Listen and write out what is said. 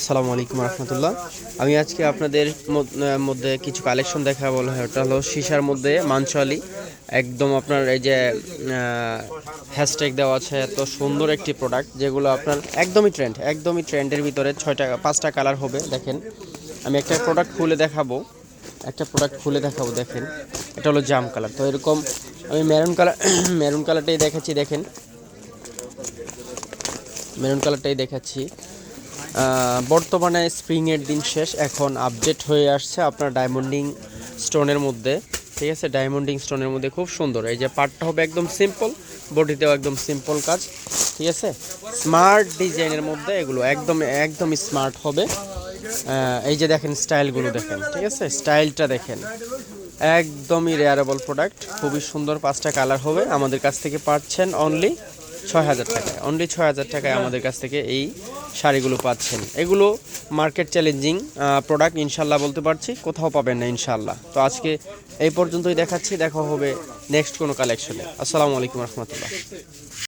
আসসালামু আলাইকুম রহমতুল্লাহ। আমি আজকে আপনাদের মধ্যে কিছু কালেকশন দেখা বলা হয় ওটা হলো সীসার মধ্যে মানচালি একদম আপনার এই যে হ্যাশট্যাগ দেওয়া আছে, এত সুন্দর একটি প্রোডাক্ট যেগুলো আপনার একদমই ট্রেন্ড একদমই ট্রেন্ডের ভিতরে ছয়টা, পাঁচটা কালার হবে, দেখেন। আমি একটা প্রোডাক্ট খুলে দেখাবো। একটা প্রোডাক্ট খুলে দেখাবো, দেখেন। এটা হলো জাম কালার তো এরকম আমি মেরুন কালার মেরুন কালারটাই দেখাচ্ছি, দেখেন। মেরুন কালারটাই দেখাচ্ছি। বর্তমানে স্প্রিংয়ের দিন শেষ। এখন আপডেট হয়ে আসছে আপনার ডায়মন্ডিং স্টোনের মধ্যে। ঠিক আছে? ডায়মন্ডিং স্টোনের মধ্যে খুব সুন্দর। এই যে পার্টটা হবে একদম সিম্পল বডিতেও একদম সিম্পল কাজ। ঠিক আছে? স্মার্ট ডিজাইনের মধ্যে এগুলো একদম একদম স্মার্ট হবে। এই যে দেখেন স্টাইলগুলো দেখেন। ঠিক আছে? স্টাইলটা দেখেন। একদমই রেয়ারেবল প্রোডাক্ট খুবই সুন্দর পাঁচটা কালার হবে। আমাদের কাছ থেকে পাচ্ছেন অনলি ছয় হাজার টাকায়। অনলি ছয় হাজার টাকায় আমাদের কাছ থেকে এই শাড়িগুলো পাচ্ছেন। এগুলো মার্কেট চ্যালেঞ্জিং প্রোডাক্ট ইনশাল্লাহ বলতে পারছি, কোথাও পাবেন না, ইনশাল্লাহ। তো আজকে এই পর্যন্তই দেখাচ্ছি, দেখা হবে নেক্সট কোনো কালেকশনে আসসালামু আলাইকুম রহমতুল্লাহ।